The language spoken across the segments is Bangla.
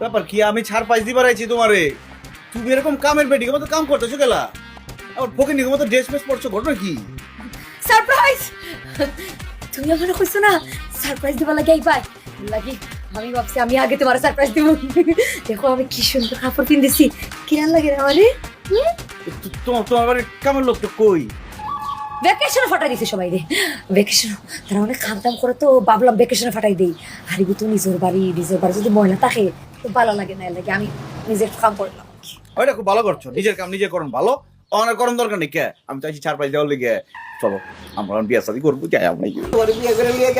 ব্যাপার কি আমি ছাড় পাইস দিবার আইছি তোমারে? তুমি এরকম কামের বেডিকে মতো কাম করতেছো গেলা আবার ফকির মতো ড্রেস ফেস পড়ছো ঘটনা কি? সারপ্রাইজ তুমি আমার কইছো না সারপ্রাইজ দিবা লাগে আইবাই? লাগি আমি ভাবছি আমি আগে তোমার সারপ্রাইজ দিব দেখো আমি কি সুন্দর কাপড় কিনতেছি কিরান লাগে রে আমারে? তোমার তোমার বাড়ির কামের লোক তো কই? ভ্যাকেশনে ফাটাই দিছে সবাই রে। ভ্যাকেশন তারা অনেক খাম দাম করে তো ভাবলাম ভ্যাকেশনে ফাটাই দেই। হারিবি তো নিজের বাড়ি নিজের বাড়ি যদি ময়লা থাকে তো ভালো লাগে না লাগে আমি নিজের কাম করলাম ওইটা খুব ভালো করছ। নিজের কাম নিজে করুন ভালো। অনেক করুন দরকার নেই কে? আমি চাইছি ছাড় পাইস দেওয়ার লিগে। চলো আমরা বিয়ে শাদি করব যাই আমরা বিয়ে করে নিয়ে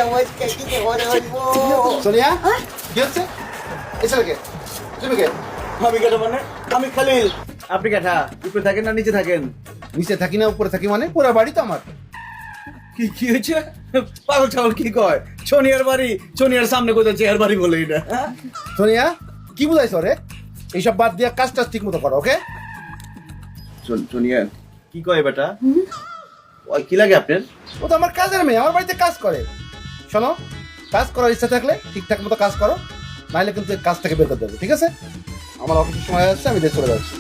সোনিয়া কি হচ্ছে? এসে কে তুমি কে? আমি কেটা মানে? আমি খালিল। আপনি কেটা উপরে থাকেন না নিচে থাকেন। নিচে থাকি না উপরে থাকি মানে পুরো বাড়ি তো আমার। কি কি হয়েছে? পাগল ছাগল কি কয়? সোনিয়ার বাড়ি সোনিয়ার সামনে কোথায় চেয়ার বাড়ি বলে এটা? হ্যাঁ? সোনিয়া কি বুঝাইছো রে? এইসব বাদ দিয়ে কাজটা ঠিক মতো করো ওকে? সোন- সোনিয়া কি কয় বেটা? ওই কি লাগে আপনার? ও তো আমার কাজের মেয়ে আমার বাড়িতে কাজ করে। শোনো কাজ করার ইচ্ছা থাকলে ঠিকঠাক মতো কাজ করো নাহলে কিন্তু কাজ থেকে বের করে দেবো ঠিক আছে? আমার অফিসের সময় আসছে আমি দেশ চলে যাচ্ছি।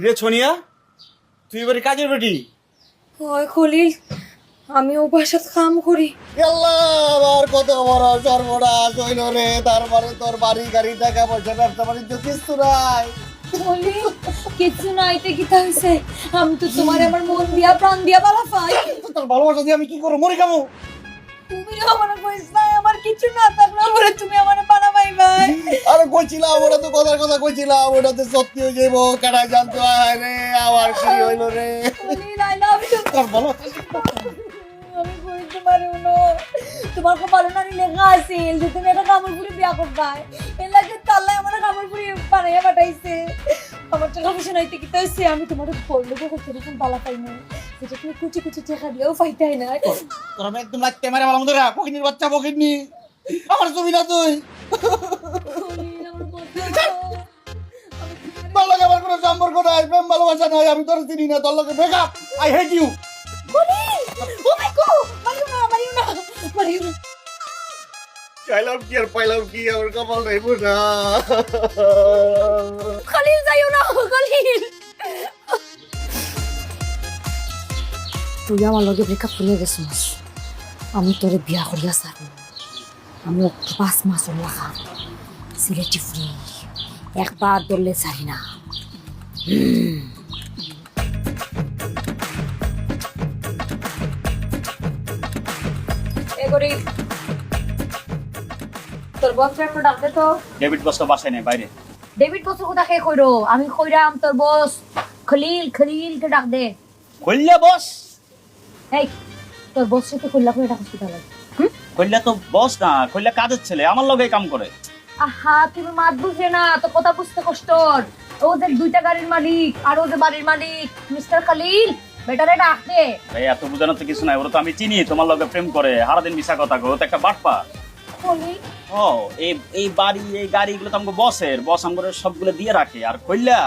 কিরে সোনিয়া? তুই এবারে কাজের বেটি? ওই খলিল আমি ও বাসাত কাম করি। আবার কত বড় সর্বনাশ হইল রে। তারপরে তোর বাড়ি গাড়ি টাকা পয়সা ব্যবসা বাণিজ্য কিছু নাই। খলিল কিছু না এটা কি হইছে? আমি তো তোমার আমার মন দিয়া প্রাণ দিয়া বালা পাই। তোর ভালোবাসা দিয়ে আমি কি করব? মরে খাব তুমি আমার পয়সা আমার কিছু না থাকলে তুমি আমার কইছিলাম ওটা তো কথার কথা কইছিলাম ওটা তো সত্যি হয়ে কেনা জানতো রে আবার কি হইল রে। পারব তোমার কপালে না লেখা আছিল যে তুমি একটা কামড়পুরি বিয়া করবা। এর লাগে তাল্লা আমার কামড়পুরি বানাইয়া পাঠাইছে। আমার টাকা পয়সা নাইতে কি হইছে আমি তোমার বলল কত রকম বালা পাই না। যেটা তুমি কুচি কুচি টাকা দিয়েও পাইতাই না। তোর একদম লাগতে মারে ভালো মতো পকিনির বাচ্চা পকিনি আমার ছবি না তুই। তোর লগে আমার কোনো সম্পর্ক নাই প্রেম ভালোবাসা নাই আমি তোর চিনি না তোর লগে ব্রেকআপ আই হেট ইউ। চাইলাম কি আর পাইলাম কি? আমার কপাল নাই না খলিল যাইও না খলিল। তুই আমার লগে ব্রেকআপ করে গেছিস আমি তোরে বিয়া করিয়া সারি আমি পাঁচ মাস লাগা। সিলেটি ফ্রি একবার ধরলে সারি না। তোর বয়ফ্রেন্ড ডাকতে তো। ডেভিড বস তো বাসায় নেই বাইরে। ডেভিড বস কোথাকে কইরো? আমি কইরাম তোর বস। খলিল খলিল কে ডাক দে। কইলা বস। এই তোর বস সাথে কইলা করে ডাক হসপিটাল কইলা তো বস না কইলা কাজের ছেলে। আমার লগে কাম করে। আহা তুমি মাত বুঝে না তো কথা বুঝতে কষ্ট। ও যে দুইটা গাড়ির মালিক আর ও যে বাড়ির মালিক মিস্টার খলিল বেটারে ডাক দে। এই এত বুঝানোর তো কিছু নাই ওরা তো আমি চিনি তোমার লগে প্রেম করে সারাদিন মিশা কথা কো তো একটা বাটপা। ও এই এই বাড়ি এই গাড়িগুলো তো আমাকে বসের বস আমাকে সবগুলো দিয়ে রাখে আর কইলা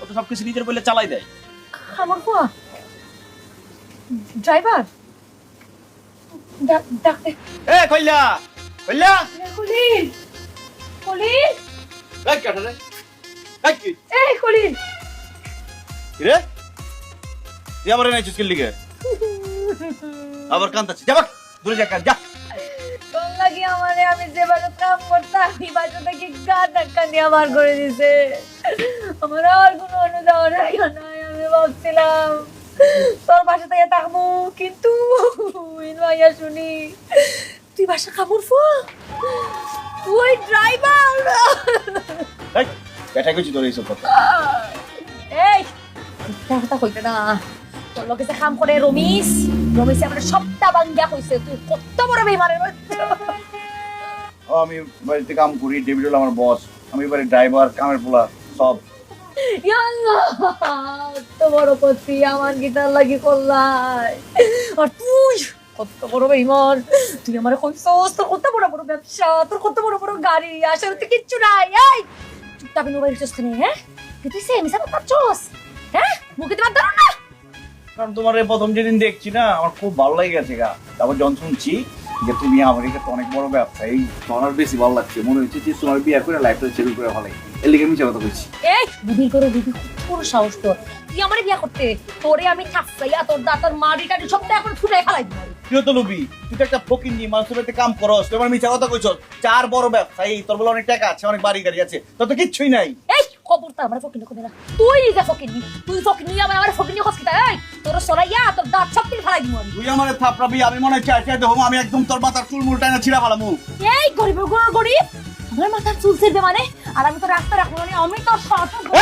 ও তো সবকিছু নিজের বলে চালাই দেয়। আমার ফুয়া। ড্রাইভার? ডাক দে। এ কইলা কইলা। খলিল এই কেটা রে। এই কি? এই খলিল রে? তুই আবার নাই চুস্কির লিগে আবার কান্তাছি যাবা দূরে যা কান, যা। তোর লাগি আমারে আমি যে বাজে কাম করতাম এই বাজে থেকে গা ধাক্কা দিয়ে আমার করে দিছে। আমার আর কোনো অনুদান নাই নাই আমি ভাবছিলাম তোর বাসা থেকে থাকব কিন্তু ইনভাইয়া শুনি। তুই বাসা কামড় ফো। তুই ড্রাইভার এই কেটা কইছি তোর এইসব কথা। এই মিথ্যা কথা কইতে না। তোর লোকে যে কাম করে রমিস রমিসে আমার সবটা বাঙ্গিয়া কইছে তুই কত বড় বেমানের ও, আমি বাড়িতে কাম করি ডেভিড হলো আমার বস আমি এবারে ড্রাইভার কামের পোলা সব। কত বড় করছি আমার গিটার লাগি করলাই আর তুই কত বড় তুই আমার কইছস তোর কত বড় বড় ব্যবসা তোর কত বড় বড় গাড়ি আসলে তো কিচ্ছু নাই এই চুপটা বিনু বাইরে চোস খানে হ্যাঁ কি তুই সে মিশা পাচ্ছস হ্যাঁ মুখে তোমার ধরো না কারণ তোমার এই প্রথম যেদিন দেখছি না আমার খুব ভালো লেগে গেছে গা তারপর যখন শুনছি যে তুমি আমেরিকাতে অনেক বড় ব্যবসায়ী আর বেশি ভালো লাগছে মনে হচ্ছে যে তোমার বিয়ে করে লাইফটা চেরু করে ভালো লাগে এর লিগে মিশে কথা বলছি এই বুদ্ধি করে বুদ্ধি পুরো সাহস তোর তুই আমারে বিয়া করতে তোরে আমি থাকসাইয়া তোর দাঁতার মারি টাড়ি সব তো এখন ছুটে ফেলাই দিবি কি হতো লুবি তুই তো একটা ফকির নিয়ে মানুষের বাড়িতে কাম করস। তোমার মিছা কথা কইছ চার বড় ব্যবসায়ী তোর বলে অনেক টাকা আছে অনেক বাড়ি গাড়ি আছে তোর তো কিচ্ছুই নাই। এই খবরটা আমার ফকিনি করে না। তুই তুই আমার আমার এই তোর সরাইয়া তোর দাঁত সব তুই ফেলাই দিবি আমি। তুই আমার থাপড়াবি আমি মনে চাই চাই দেবো আমি একদম তোর মাথার চুল ছিড়া ফেলামু। এই গরিব গরিব গরিব আমার মাথার চুল ছিড়বে মানে? আর আমি তো রাস্তা রাখব মানে আমি তো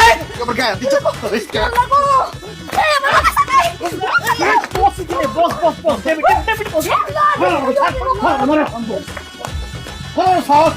এই আমার গায়ে এই আমার বস বস বস ডেভিড ডেভিড বস। আমার সাহস